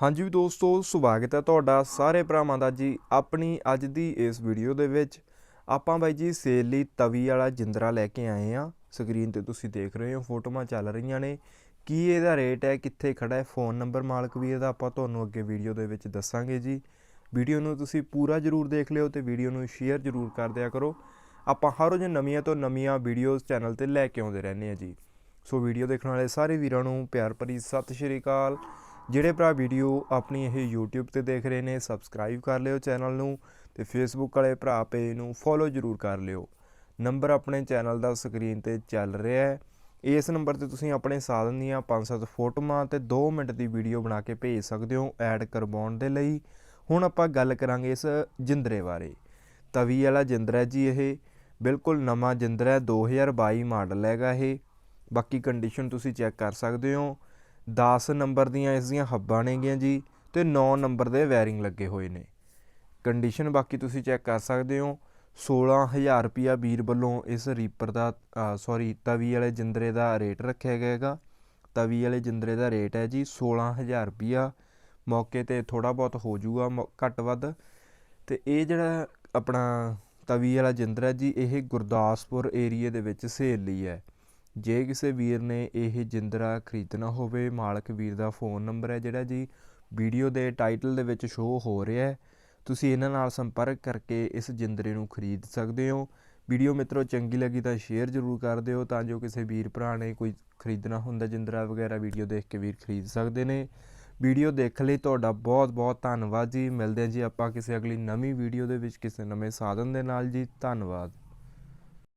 ਹਾਂਜੀ ਵੀ ਦੋਸਤੋ, ਸਵਾਗਤ ਹੈ ਤੁਹਾਡਾ ਸਾਰੇ ਭਰਾਵਾਂ ਦਾ ਜੀ ਆਪਣੀ ਅੱਜ ਦੀ ਇਸ ਵੀਡੀਓ ਦੇ ਵਿੱਚ। ਆਪਾਂ ਬਾਈ ਜੀ ਸੇਲ ਲਈ ਤਵੀ ਵਾਲਾ ਜਿੰਦਰਾ ਲੈ ਕੇ ਆਏ ਆ ਸਕਰੀਨ ਤੇ ਤੁਸੀਂ ਦੇਖ ਰਹੇ ਹੋ, ਫੋਟੋਆਂ ਚੱਲ ਰਹੀਆਂ ਨੇ। ਕੀ ਇਹਦਾ ਰੇਟ ਹੈ, ਕਿੱਥੇ ਖੜਾ ਹੈ ਫੋਨ ਨੰਬਰ ਮਾਲਕ ਵੀ ਇਹਦਾ ਆਪਾਂ ਤੁਹਾਨੂੰ ਅੱਗੇ ਵੀਡੀਓ ਦੇ ਵਿੱਚ ਦੱਸਾਂਗੇ ਜੀ। ਵੀਡੀਓ ਨੂੰ ਤੁਸੀਂ ਪੂਰਾ ਜਰੂਰ ਦੇਖ ਲਿਓ ਤੇ ਵੀਡੀਓ ਨੂੰ ਸ਼ੇਅਰ ਜਰੂਰ ਕਰ ਦਿਆ ਕਰੋ। ਆਪਾਂ ਹਰ ਰੋਜ਼ ਨਵੀਆਂ ਤੋਂ ਨਵੀਆਂ ਵੀਡੀਓਜ਼ ਚੈਨਲ ਤੇ ਲੈ ਕੇ ਆਉਂਦੇ ਰਹਿੰਦੇ ਆ ਜੀ। ਸੋ ਵੀਡੀਓ ਦੇਖਣ ਵਾਲੇ ਸਾਰੇ ਵੀਰਾਂ ਨੂੰ ਪਿਆਰ ਭਰੀ ਸਤਿ ਸ਼੍ਰੀ ਅਕਾਲ। ਜਿਹੜੇ ਭਰਾ ਵੀਡੀਓ ਆਪਣੀ ਇਹ YouTube ਤੇ ਦੇਖ ਰਹੇ ਨੇ ਸਬਸਕ੍ਰਾਈਬ ਕਰ ਲਿਓ ਚੈਨਲ ਨੂੰ ਤੇ Facebook ਵਾਲੇ ਭਰਾ ਪੇਜ ਨੂੰ ਫੋਲੋ ਜਰੂਰ ਕਰ ਲਿਓ। ਨੰਬਰ ਆਪਣੇ ਚੈਨਲ ਦਾ ਸਕਰੀਨ ਤੇ ਚੱਲ ਰਿਹਾ ਹੈ। ਇਸ ਨੰਬਰ ਤੇ ਤੁਸੀਂ ਆਪਣੇ ਸਾਧਨ ਦੀਆਂ 5-7 ਫੋਟੋਆਂ ਤੇ 2 ਮਿੰਟ ਦੀ ਵੀਡੀਓ ਬਣਾ ਕੇ ਭੇਜ ਸਕਦੇ ਹੋ ਐਡ ਕਰਵਾਉਣ ਦੇ ਲਈ। ਹੁਣ ਆਪਾਂ ਗੱਲ ਕਰਾਂਗੇ ਇਸ ਜਿੰਦਰੇ ਬਾਰੇ। ਤਵੀ ਵਾਲਾ ਜਿੰਦਰਾ ਜੀ ਇਹ, ਬਿਲਕੁਲ ਨਵਾਂ ਜਿੰਦਰਾ ਹੈ 2022 ਮਾਡਲ ਹੈਗਾ ਇਹ। ਬਾਕੀ ਕੰਡੀਸ਼ਨ ਤੁਸੀਂ ਚੈੱਕ ਕਰ ਸਕਦੇ ਹੋ। 10 ਨੰਬਰ ਦੀਆਂ ਇਸ ਦੀਆਂ ਹੱਬਾਂ ਨੇਗੀਆਂ ਜੀ ਤੇ 9 ਨੰਬਰ ਦੇ ਵਾਇਰਿੰਗ ਲੱਗੇ ਹੋਏ ਨੇ। ਕੰਡੀਸ਼ਨ ਬਾਕੀ ਤੁਸੀਂ ਚੈੱਕ ਕਰ ਸਕਦੇ ਹੋ। 16000 ਰੁਪਿਆ ਵੀਰ ਵੱਲੋਂ ਇਸ ਰੀਪਰ ਦਾ ਸੌਰੀ ਤਵੀ ਵਾਲੇ ਜਿੰਦਰੇ ਦਾ ਰੇਟ ਰੱਖਿਆ ਗਿਆ ਹੈਗਾ। ਤਵੀ ਵਾਲੇ ਜਿੰਦਰੇ ਦਾ ਰੇਟ ਹੈ ਜੀ 16000 ਰੁਪਿਆ ਮੌਕੇ ਤੇ ਥੋੜਾ ਬਹੁਤ ਹੋ ਜਾਊਗਾ, ਮੌ- ਘੱਟ ਵੱਧ। ਤੇ ਇਹ ਜਿਹੜਾ ਆਪਣਾ ਤਵੀ ਵਾਲਾ ਜਿੰਦਰਾ ਜੀ, ਇਹ ਗੁਰਦਾਸਪੁਰ ਏਰੀਏ ਦੇ ਵਿੱਚ ਸੇਲ ਲਈ ਹੈ। ਜੇ ਕਿਸੇ ਵੀਰ ਨੇ ਇਹ ਜਿੰਦਰਾ ਖਰੀਦਣਾ ਹੋਵੇ, ਮਾਲਕ ਵੀਰ ਦਾ ਫੋਨ ਨੰਬਰ ਹੈ ਜਿਹੜਾ ਜੀ ਵੀਡੀਓ ਦੇ ਟਾਈਟਲ ਦੇ ਵਿੱਚ ਸ਼ੋ ਹੋ ਰਿਹਾ ਹੈ, ਤੁਸੀਂ ਇਹਨਾਂ ਨਾਲ ਸੰਪਰਕ ਕਰਕੇ ਇਸ ਜਿੰਦਰੇ ਨੂੰ ਖਰੀਦ ਸਕਦੇ ਹੋ। ਵੀਡੀਓ ਮਿੱਤਰੋ, ਚੰਗੀ ਲੱਗੀ ਤਾਂ ਸ਼ੇਅਰ ਜ਼ਰੂਰ ਕਰ ਦਿਓ ਤਾਂ ਜੋ ਕਿਸੇ ਵੀਰ ਭਰਾ ਨੇ ਕੋਈ ਖਰੀਦਣਾ ਹੁੰਦਾ ਜਿੰਦਰਾ ਵਗੈਰਾ ਵੀਡੀਓ ਦੇਖ ਕੇ ਵੀਰ ਖਰੀਦ ਸਕਦੇ ਨੇ। ਵੀਡੀਓ ਦੇਖਣ ਲਈ, ਤੁਹਾਡਾ ਬਹੁਤ ਬਹੁਤ ਧੰਨਵਾਦ ਜੀ। ਮਿਲਦੇ ਹਾਂ ਜੀ ਆਪਾਂ ਕਿਸੇ ਅਗਲੀ ਨਵੀਂ ਵੀਡੀਓ ਦੇ ਵਿੱਚ ਕਿਸੇ ਨਵੇਂ ਸਾਧਨ ਦੇ ਨਾਲ ਜੀ। ਧੰਨਵਾਦ।